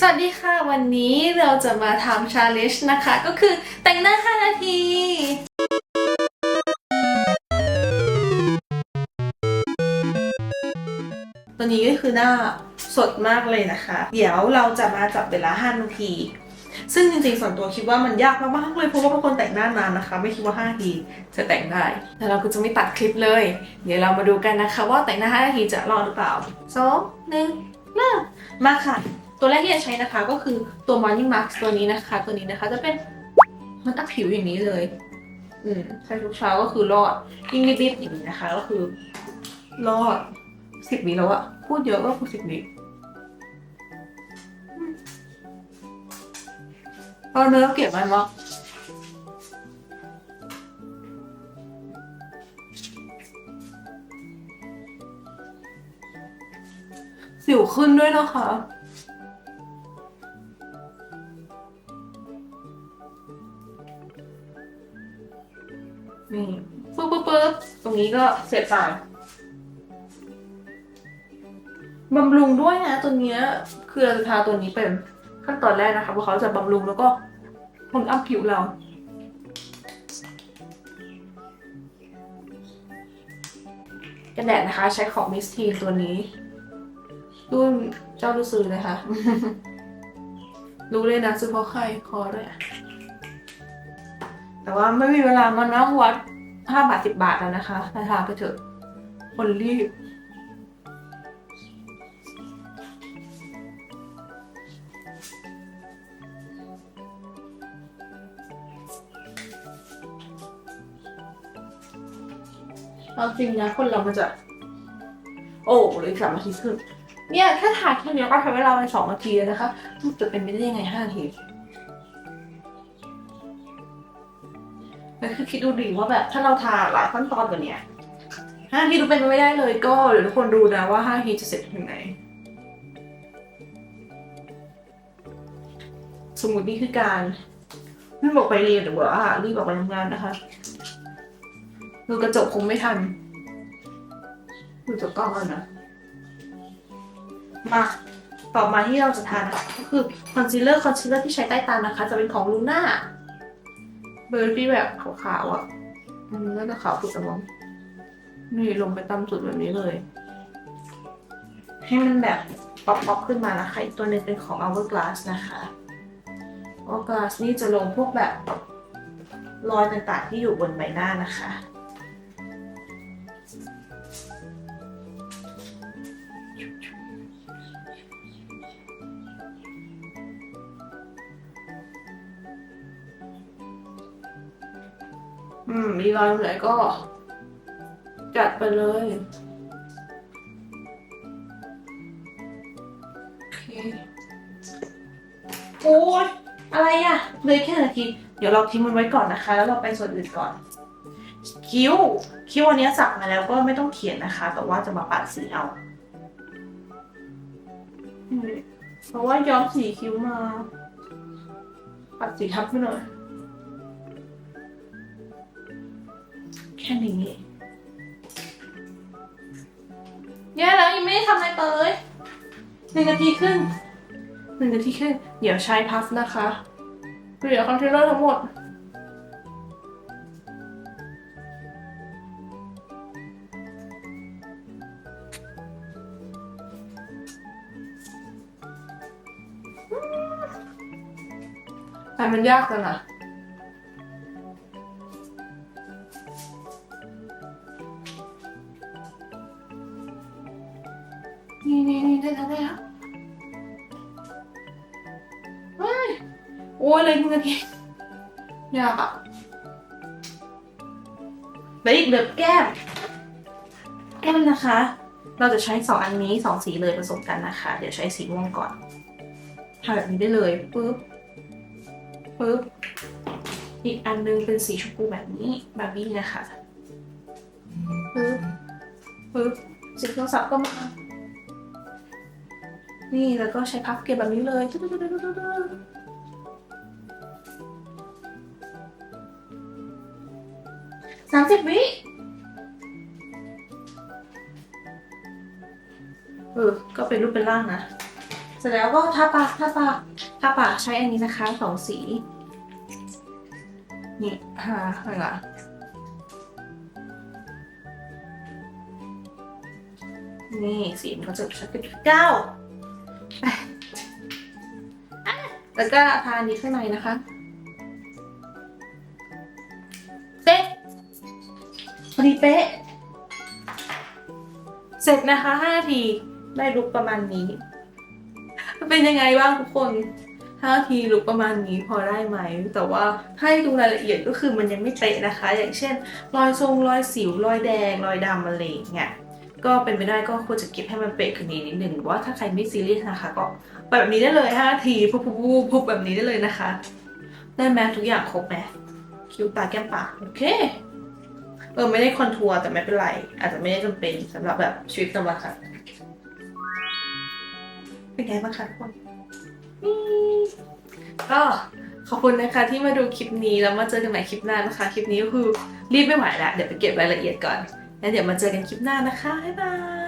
สวัสดีค่ะ วันนี้เราจะมาทำชาเลนจ์นะคะ ก็คือแต่งหน้า 5 นาทีตัวนี้ก็คือหน้าสดมากเลยนะคะ เดี๋ยวเราจะมาจับเวลา 5 นาที ซึ่งจริงๆ ส่วนตัวคิดว่ามันยากมากๆเลยเพราะว่าเป็นคนแต่งหน้านานนะคะ ไม่คิดว่า 5 นาทีจะแต่งได้แต่เราก็จะไม่ตัดคลิปเลย เดี๋ยวเรามาดูกันนะคะ ว่าแต่งหน้า 5 นาทีจะรอดหรือเปล่า2 1เริ่มมาค่ะ ตัวแรกที่จะใช้นะคะก็คือตัว Morning Mask ตัวนี้นะคะ ตัวนี้นะคะจะเป็นมันอัพผิวอย่างนี้เลย อืมใช้ทุกเช้าก็คือรอดยิ่งรีบๆอย่างนี้นะคะ ก็คือรอดสิบวิแล้วอะพูดเยอะก็คือสิบวิเอาเนื้อเก็บไว้มั้งสิวขึ้นด้วยนะคะ นี่ปึ๊บปึ๊บปึ๊บตรงนี้ก็เสร็จไปบำรุงด้วยนะตัวเนี้ยคือเราจะทาตัวนี้เป็นขั้นตอนแรกนะคะเพราะเขาจะบำรุงแล้วก็พงอัพผิวเรากันแดดนะคะ ใช้ของมิสทีนตัวนี้รุ่นเจ้าลูซื้อเลยค่ะ รู้เลยนะซื้อเพราะใครคอด้วย แต่ว่าไม่มีเวลามานั่งวัดห้าบาทสิบบาทแล้วนะคะทาทาไปเถอะ คนรีบ เอาจริงนะ คนเรามันจะ โอ้เลยสามนาทีครึ่งเนี่ยแค่ถ่ายแค่เนี้ยก็ใช้เวลาไปสองนาทีแล้วนะคะมันจะเป็นไปได้ยังไงห้านาที แล้วคือคิดดูดิว่าแบบถ้าเราทาหลายขั้นตอนกว่านี้ห้านาทีดูเป็นไปไม่ได้เลยก็เดี๋ยวทุกคนดูนะว่าห้านาทีจะเสร็จถึงไหน สมมตินี่คือการรีบออกไปเรียนหรือว่ารีบออกไปทำงานนะคะ ดูกระจกคงไม่ทัน ดูจากกล้องแล้วนะ มาต่อมาที่เราจะทานนะคะก็คือคอนซีลเลอร์คอนซีลเลอร์ที่ใช้ใต้ตานะคะ จะเป็นของลูน่า เบอร์ที่แบบขาวๆอะมัน่าจะขาวสุดแล้วมั้งนี่ลงไปต่ำสุดแบบนี้เลย ให้มันแบบป๊อปๆขึ้นมานะคะ อีกตัวหนึงเป็นของ Hourglass นะคะ Hourglass นี่จะลงพวกแบบรอยต่างๆที่อยู่บนใบหน้านะคะ อืม มีรอยตรงไหนก็ จัดไปเลยโอเคโอ้ยอะไรอะเลยแค่นาที เดี๋ยวเราทิ้งมันไว้ก่อนนะคะ แล้วเราไปส่วนอื่นก่อน คิ้ว คิ้วอันเนี้ยสักมาแล้วก็ไม่ต้องเขียนนะคะ แต่ว่าจะมาปัดสีเอาอืมเพราะว่าย้อมสีคิ้วมา ปัดสีทับไปหน่อย ค่นี้แย่แล้วยังไม่ได้ทำอะไรเลยหนึ่งนาทีครึ่งหนึ่งนาทีครึ่งเดี๋ยวใช้พัฟนะคะเดี๋ยวคอนซีลเลอร์ทั้งหมดแต่มันยากจังอะ นี่นี่นี่ได้แล้วได้แล้วเฮ้ยโอ้ยเลยมึงทียากอะเหลืออีกเหลือแก้ม แก้มนะคะ เราจะใช้สองอันนี้สองสีเลยผสมกันนะคะ เดี๋ยวใช้สีม่วงก่อนทาแบบนี้ได้เลยปึ๊บปึ๊บอีกอันนึงเป็นสีชมพูแบบนี้แบบนี้นะคะปึ๊บปึ๊บสีโทรศัพท์ก็มา นี่แล้วก็ใช้พับเก็บแบบนี้เลยสามสิบวิเออ ก็เป็นรูปเป็นร่างนะ เสร็จแล้วก็ทาปากทาปากทาปากใช้อันนี้นะคะสองสี นี่ทาอะไรล่ะนี่สีมันก็จะชัดขึ้นเก้า แล้วก็ทาอันนี้ข้างในนะคะเป๊ะพอดีเป๊ะ เสร็จนะคะ5นาที ได้ลุกประมาณนี้ เป็นยังไงบ้างทุกคน5ทีลุกประมาณนี้พอได้ไหม แต่ว่าถ้าให้ดูรายละเอียดก็คือมันยังไม่เป๊ะนะคะ อย่างเช่น รอยทรงรอยสิวรอยแดง รอยดำอะไรอย่างเงี้ย ก็เป็นไปได้ก็ควรจะเก็บให้มันเป๊ะขึ้นนิดนึงหรือว่าถ้าใครไม่ซีเรียสนะคะก็แบบนี้ได้เลย5ทีพุบพุบพุบแบบนี้ได้เลยนะคะ ได้ไหมทุกอย่างครบไหมคิ้วตาแก้มปากโอเคเออไม่ได้คอนทัวร์แต่ไม่เป็นไร อาจจะไม่ได้จำเป็นสำหรับแบบชีวิตประจำวันค่ะเป็นไงบ้างคะทุกคนก็ขอบคุณนะคะที่มาดูคลิปนี้แล้วมาเจอกันใหม่คลิปหน้านะคะ คลิปนี้ก็คือรีบไม่ไหวแล้วเดี๋ยวไปเก็บรายละเอียดก่อน แล้วเดี๋ยวมาเจอกันคลิปหน้านะคะบ๊ายบาย